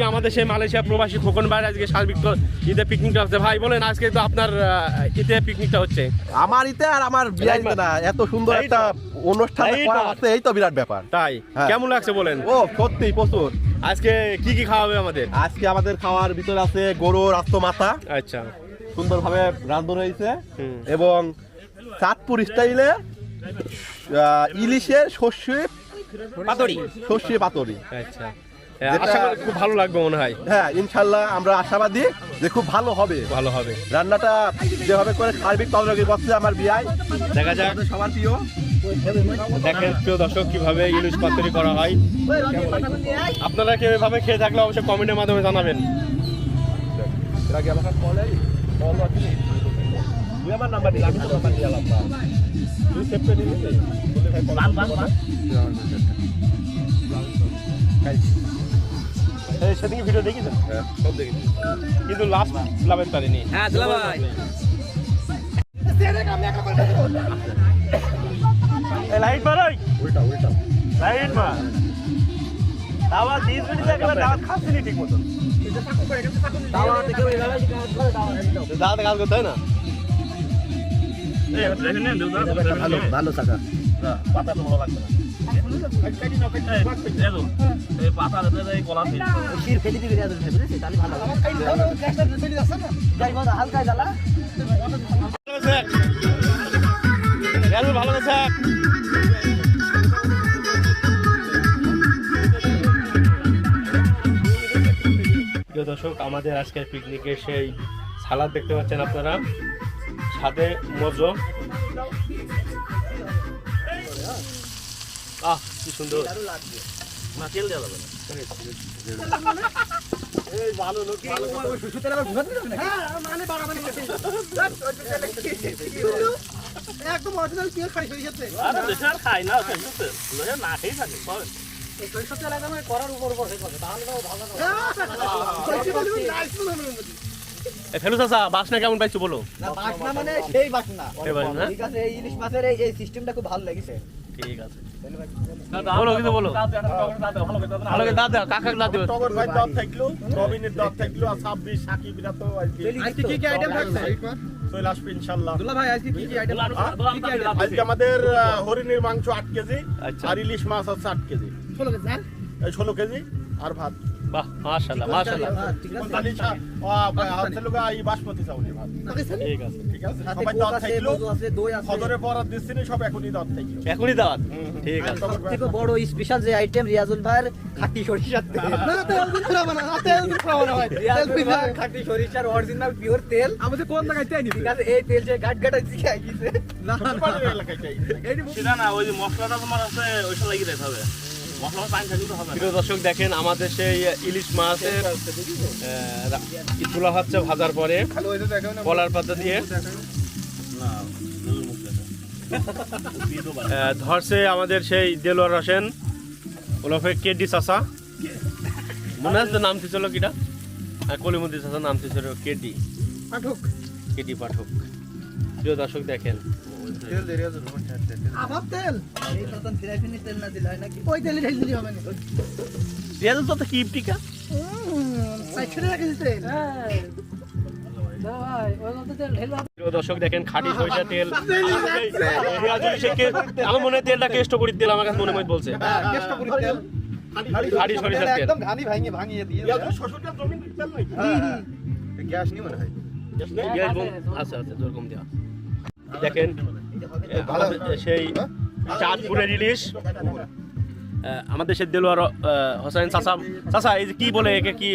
আজকে আমাদের সেই মালয়েশিয়া প্রবাসী খোকন ভাই আজকে সার্বিক ঈদে পিকনিকটা হচ্ছে। ভাই বলেন আজকে তো আপনার ঈদে পিকনিকটা হচ্ছে। আমার ইতে আর আমার বিয়াইতে না এত সুন্দর একটা অনুষ্ঠান এই তো। এই তো বিরাট ব্যাপার। তাই? হ্যাঁ। কেমন লাগছে বলেন? ও সত্যি প্রচুর। আজকে কি কি খাওয়াবে আমাদের? আজকে আমাদের খাওয়ার ভিতরে আছে গরুর আস্ত মাথা। আচ্ছা। সুন্দরভাবে রান্ধন হয়েছে। এবং চাঁদপুর স্টাইলে ইলিশের শস্যে পাতড়ি শস্যে পাতরি। আচ্ছা। আশা করি খুব ভালো লাগবে মনে হয়। হ্যাঁ ইনশাল্লাহ আমরা আশাবাদী যে খুব ভালো হবে। ভালো হবে। রান্নাটা যেভাবে করে সার্বিক তদারকি করছে আমার বিয়াই দেখা যাক। সবার প্রিয়। দেখেন প্রিয় দর্শক কীভাবে ইলিশ পাতুরি করা হয়। আপনারা কেউ এভাবে খেয়ে থাকলে অবশ্যই কমেন্টের মাধ্যমে জানাবেন। আমার নাম্বার দিলাম আমি তোর নাম্বার দিয়ে আলাম তুই সেভ করে নিবি বাম বাম এই সেদিকে ভিডিও দেখিছেন হ্যাঁ সব দেখেছি কিন্তু লাস্ট লাভের পারিনি হ্যাঁ ভাই লাইট মারাই উল্টা উল্টা লাইট মার আবার দিস মিনিট একেবারে দাওয়াত খাচ্ছিনি ঠিক মতো দাওয়া দাওয়াত কাজ করতে হয় না ভালো ভালো থাকা পাতা তো ভালো লাগবে না ভালো আছে দর্শক আমাদের আজকের পিকনিকের সেই সালাদ দেখতে পাচ্ছেন আপনারা। সাথে মজো। আহ কি সুন্দর। না তেল দেওয়া যাবে না। একদম অরিজিনাল পিওর খাই হয়ে যাচ্ছে আরে দেশে খাই না সরষের তেল। লোকে না খেয়েই থাকে সব। সরষের তেল একদম করার উপর উপর হয়ে তাহলে ভালো না। সরষের তেল দিলে nice মনে হবে। এ, ফেলু চাচা বাসনা কেমন পাইছো বলো? না বাসনা মানে সেই বাসনা। ঠিক আছে এই ইলিশ মাছের এই এই সিস্টেমটা খুব ভালো লেগেছে। ঠিক আছে। বলো কিছু বলো। ভালো করে দাঁত দাও কাকা দাঁত দিবে? টগর ভাই দর থাকল রবিনের দর থাকল আর ছাব্বিশ সাকিবরা তো আজকে আজকে কি কি আইটেম থাকছে? চলে আসবে ইনশাল্লাহ। দুলা ভাই আজকে কি কি আইটেম আজকে আমাদের হরিণের মাংস আট কেজি আচ্ছা। আর ইলিশ মাছ হচ্ছে আট কেজি। ষোলো কেজি আর এই ষোলো কেজি। আর ভাত। বাহ মাশাআল্লাহ মাশাআল্লাহ। ঠিক আছে কোনটালি সা- আ, হচ্ছে লোক এই বাসমতি চাউলের ভাত। ঠিক আছে ঠিক আছে। সবাই কোক থাকল মধু আছে দই আছে। খদরে পরার দিচ্ছি সব এখনই দর থাকল এখনই দাওয়াত ঠিক আছে। সব বড় স্পেশাল যে আইটেম রিয়াজুল ভাইয়ের খাঁটি সরিষার তেল। না তেল খাওয়া না তেল খাওয়া না তেল পিঠা খাঁটি সরিষার অরিজিনাল পিওর তেল। আমাদের কোন জায়গায় তাই ঠিক আছে এই তেল যে গাট গাটা গেছে। না না ওই যে মশলাটা তোমার আছে ওইটা লাগিয়ে দিতে হবে প্রিয় দর্শক দেখেন আমাদের সেই ইলিশ মাছের তোলা হচ্ছে ভাজার পরে। কলার পাতা দিয়ে। ধরছে আমাদের সেই দেলোয়ার হোসেন ওলফে কেডি চাষা মনে আছে নাম ছিল কিটা? কলিমুদ্দি চাষা নাম ছিল? কেডি। পাঠক। কেডি পাঠক। প্রিয় দর্শক দেখেন। আভাব তেল এই তখন ফিরাইফিনি তেল না দিলে হয় নাকি? ওই তেলে ঢেলে দিলে হবে না রিয়াজ তো কি টিকা। সাইড রাখে দিতে। প্রিয় দর্শক দেখেন খাঁটি সরিষা তেল। আমার মনে হয় তেলটা কেষ্ট করে তেল আমার কাছে মনে মনে বলছে। তেল। খাঁটি সরিষার তেল। একদম ঘানি ভাঙিয়ে ভাঙিয়ে দিয়ে শ্বশুরটা জমি তেল নাকি? গ্যাস নিয়ে মনে হয়। গ্যাস আচ্ছা আচ্ছা যেরকম দেওয়া দেখেন সেই চাঁদপুরের ইলিশ আমাদের সে দেলোয়ার হোসেন চাচা চাচা এই যে কি বলে একে কি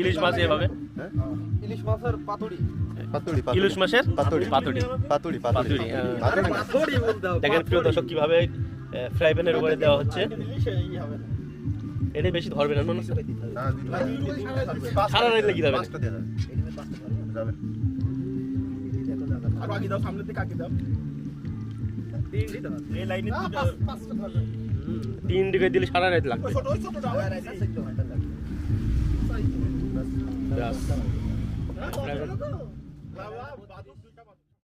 ইলিশ মাছ এভাবে? ইলিশ মাছের পাতুরি পাতুড়ি ইলিশ মাছের? পাতুড়ি। পাতুড়ি। পাতুড়ি পাতুড়ি, পাতুড়ি হ্যাঁ। পাতুড়ি। দেখেন প্রিয় দর্শক কীভাবে ফ্রাই প্যানের উপরে দেওয়া হচ্ছে। ইলিশে এই হবে না। এটা বেশি ধরবে না সারা রাত লেগে যাবে। আগে দাও সামনের দিকে আগে দাও। এই লাইনে তিন দিকে দিলে সারা রাত লাগবে। ছোট